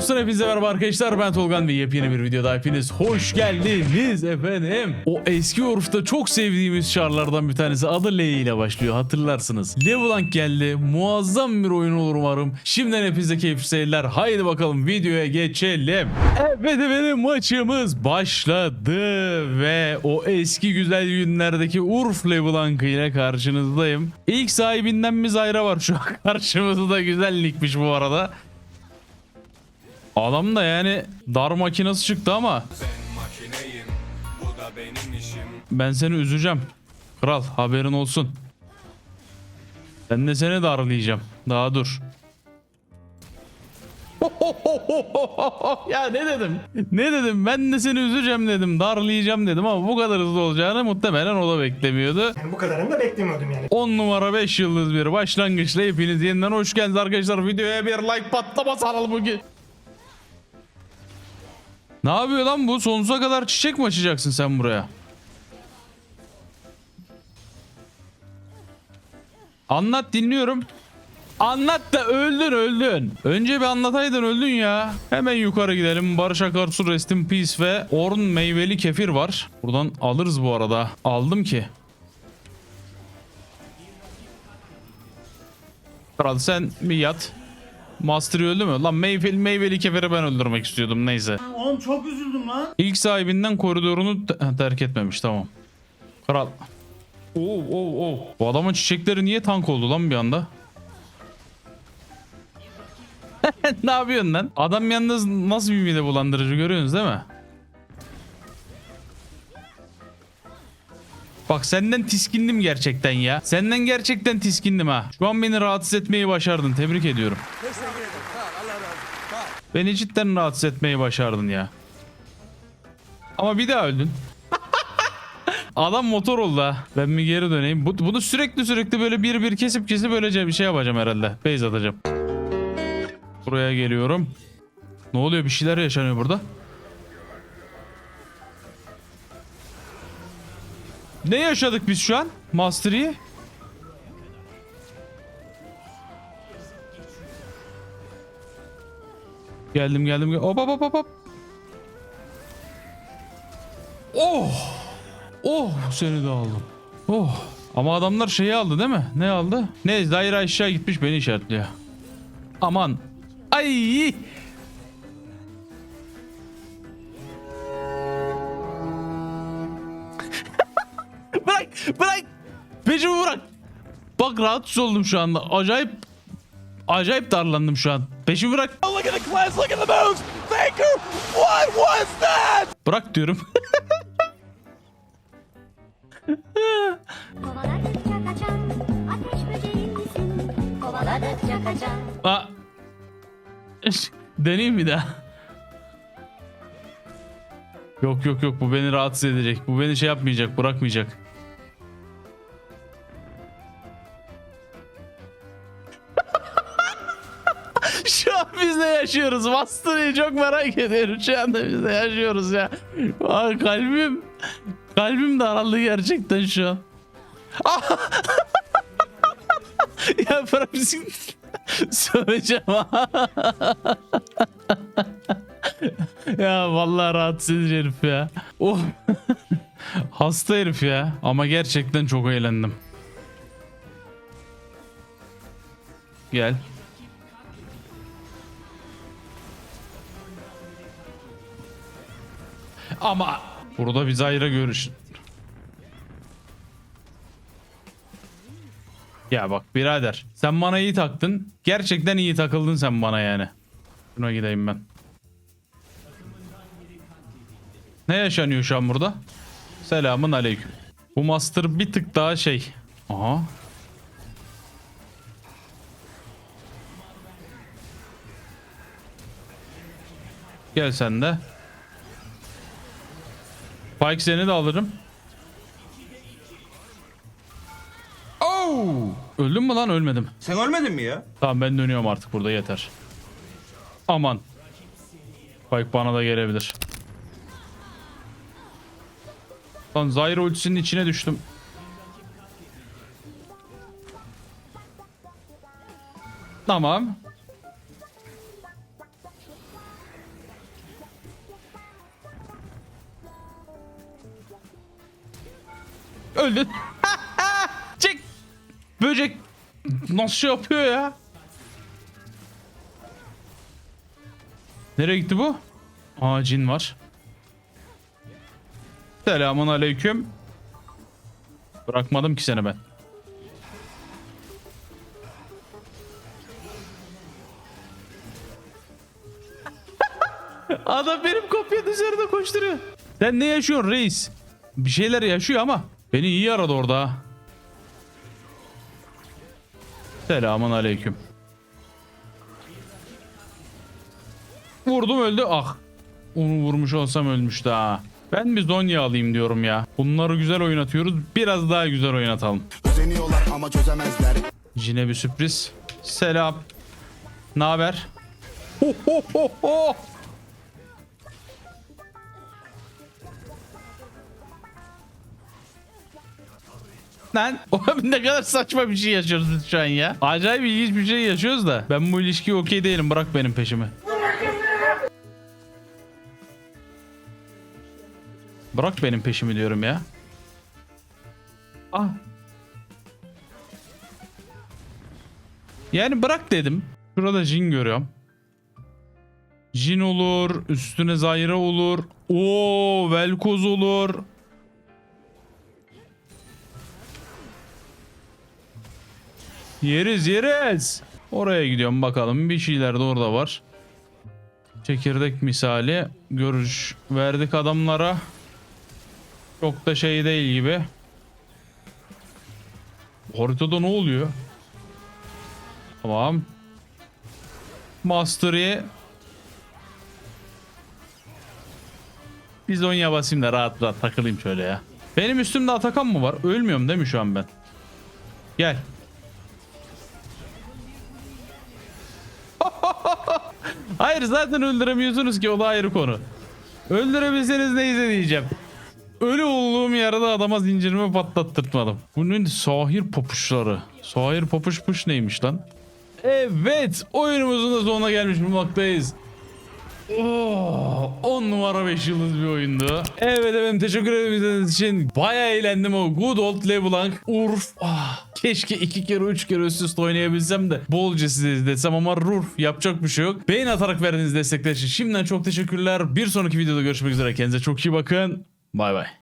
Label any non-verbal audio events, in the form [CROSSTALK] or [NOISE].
Dostlar hepinize merhaba arkadaşlar ben Tolgan ve yepyeni bir videoda hepiniz hoş geldiniz efendim. O eski Urf'ta çok sevdiğimiz çarlardan bir tanesi adı L ile başlıyor hatırlarsınız. LeBlanc geldi muazzam bir oyun olur umarım. Şimdiden hepinize keyifli seyirler haydi bakalım videoya geçelim. Evet efendim maçımız başladı ve o eski güzel günlerdeki Urf LeBlanc ile karşınızdayım. İlk sahibinden mi Zayra var şu an karşımızda güzellikmiş bu arada. Adam da yani dar makinesi çıktı ama Ben makineyim, bu da benim işim. ben seni üzeceğim. Kral haberin olsun. Ben de seni darlayacağım. Daha dur. [LAUGHS] ya ne dedim? Ne dedim? Ben de seni üzeceğim dedim. Darlayacağım dedim ama bu kadar hızlı olacağını muhtemelen o da beklemiyordu. Yani bu kadarını da beklemiyordum yani. 10 numara 5 yıldız bir başlangıçla hepiniz yeniden hoş geldiniz arkadaşlar. Videoya bir like patlaması alalım bugün. Ne yapıyor lan bu? Sonsuza kadar çiçek mi açacaksın sen buraya? Anlat dinliyorum. Anlat da öldün öldün. Önce bir anlataydın öldün ya. Hemen yukarı gidelim. Barış Akarsu Rest in Peace ve Orn meyveli kefir var. Buradan alırız bu arada. Aldım ki. Kral sen bir yat. Master öldü mü? Lan meyveli, meyveli kefiri ben öldürmek istiyordum neyse. Oğlum çok üzüldüm lan. İlk sahibinden koridorunu te- terk etmemiş tamam. Kral. Oo oo oo. Bu adamın çiçekleri niye tank oldu lan bir anda? [LAUGHS] ne yapıyorsun lan? Adam yalnız nasıl bir mide bulandırıcı görüyorsunuz değil mi? Bak senden tiskindim gerçekten ya. Senden gerçekten tiskindim ha. Şu an beni rahatsız etmeyi başardın. Tebrik ediyorum. Beni cidden rahatsız etmeyi başardın ya. Ama bir daha öldün. [LAUGHS] Adam motor oldu ha. Ben bir geri döneyim. Bu, bunu sürekli sürekli böyle bir bir kesip kesip böylece bir şey yapacağım herhalde. Base atacağım. Buraya geliyorum. Ne oluyor? Bir şeyler yaşanıyor burada. Ne yaşadık biz şu an? Mastery? Geldim geldim. gel- Hop hop hop hop, hop. Oh. Oh seni de aldım. Oh. Ama adamlar şeyi aldı değil mi? Ne aldı? Ne daire aşağı gitmiş beni işaretliyor. Aman. Ay. Bırak. Peşimi bırak. Bak rahatsız oldum şu anda. Acayip acayip darlandım şu an. Peşimi bırak. Look at the class, look at the moves! Faker, what was that? Bırak diyorum. [LAUGHS] Kovaladıkça kaçan ateş böceği misin? Kovaladıkça kaçan Aa. [LAUGHS] Deneyeyim bir daha. Yok yok yok bu beni rahatsız edecek. Bu beni şey yapmayacak, bırakmayacak. [LAUGHS] Şu an biz de yaşıyoruz. Master'ı çok merak ediyorum. Şu anda biz de yaşıyoruz ya. Aa, kalbim kalbim daraldı gerçekten şu an. [LAUGHS] ya bırak bizi söveceğim [LAUGHS] ya vallahi rahatsız edici herif ya. Oh. Hasta herif ya. Ama gerçekten çok eğlendim. Gel. Ama burada biz ayrı görüş. Ya bak birader sen bana iyi taktın. Gerçekten iyi takıldın sen bana yani. Şuna gideyim ben. Ne yaşanıyor şu an burada? Selamun aleyküm. Bu master bir tık daha şey. Aha. Gel sen de. Pike seni de alırım. Oh! Öldüm mü lan ölmedim. Sen ölmedin mi ya? Tamam ben dönüyorum artık burada yeter. Aman. Pike bana da gelebilir. Lan Zyra ultisinin içine düştüm. Tamam. Öldün. [LAUGHS] Çek. Böcek nasıl şey yapıyor ya? Nereye gitti bu? Aa cin var. Selamun aleyküm. Bırakmadım ki seni ben. [LAUGHS] Adam benim kopyanın üzerinde koşturuyor. Sen ne yaşıyorsun reis? Bir şeyler yaşıyor ama beni iyi aradı orada. Selamun aleyküm. Vurdum öldü. Ah. Onu vurmuş olsam ölmüştü ha. Ben bir Zonya alayım diyorum ya. Bunları güzel oynatıyoruz. Biraz daha güzel oynatalım. Özeniyorlar ama çözemezler. Yine bir sürpriz. Selam. Ne haber? Ho ho ho ho. Lan [LAUGHS] ne kadar saçma bir şey yaşıyoruz biz şu an ya. Acayip ilginç bir şey yaşıyoruz da. Ben bu ilişkiye okey değilim. Bırak benim peşimi. Bırak benim peşimi diyorum ya. Ah Yani bırak dedim. Şurada Jin görüyorum. Jin olur. Üstüne Zyra olur. Oo, Velkoz olur. Yeriz yeriz. Oraya gidiyorum bakalım. Bir şeyler de orada var. Çekirdek misali. Görüş verdik adamlara. Çok da şey değil gibi. Haritada ne oluyor? Tamam. Mastery. Bizonya basayım da rahat rahat takılayım şöyle ya. Benim üstümde Atakan mı var? Ölmüyorum değil mi şu an ben? Gel. Hayır zaten öldüremiyorsunuz ki o da ayrı konu. Öldürebilseniz neyse diyeceğim. Ölü olduğum yerde adama zincirimi patlattırtmadım. Bunun sahir popuşları. Sahir popuşmuş neymiş lan? Evet oyunumuzun da sonuna gelmiş bulunmaktayız. Oh, 10 numara 5 yıldız bir oyundu. Evet efendim teşekkür ederim izlediğiniz için. Baya eğlendim o Good Old LeBlanc. Urf. Ah, keşke iki kere üç kere üst üste oynayabilsem de bolca size izletsem ama Rurf yapacak bir şey yok. Beğen atarak verdiğiniz destekler için şimdiden çok teşekkürler. Bir sonraki videoda görüşmek üzere. Kendinize çok iyi bakın. Bay bay.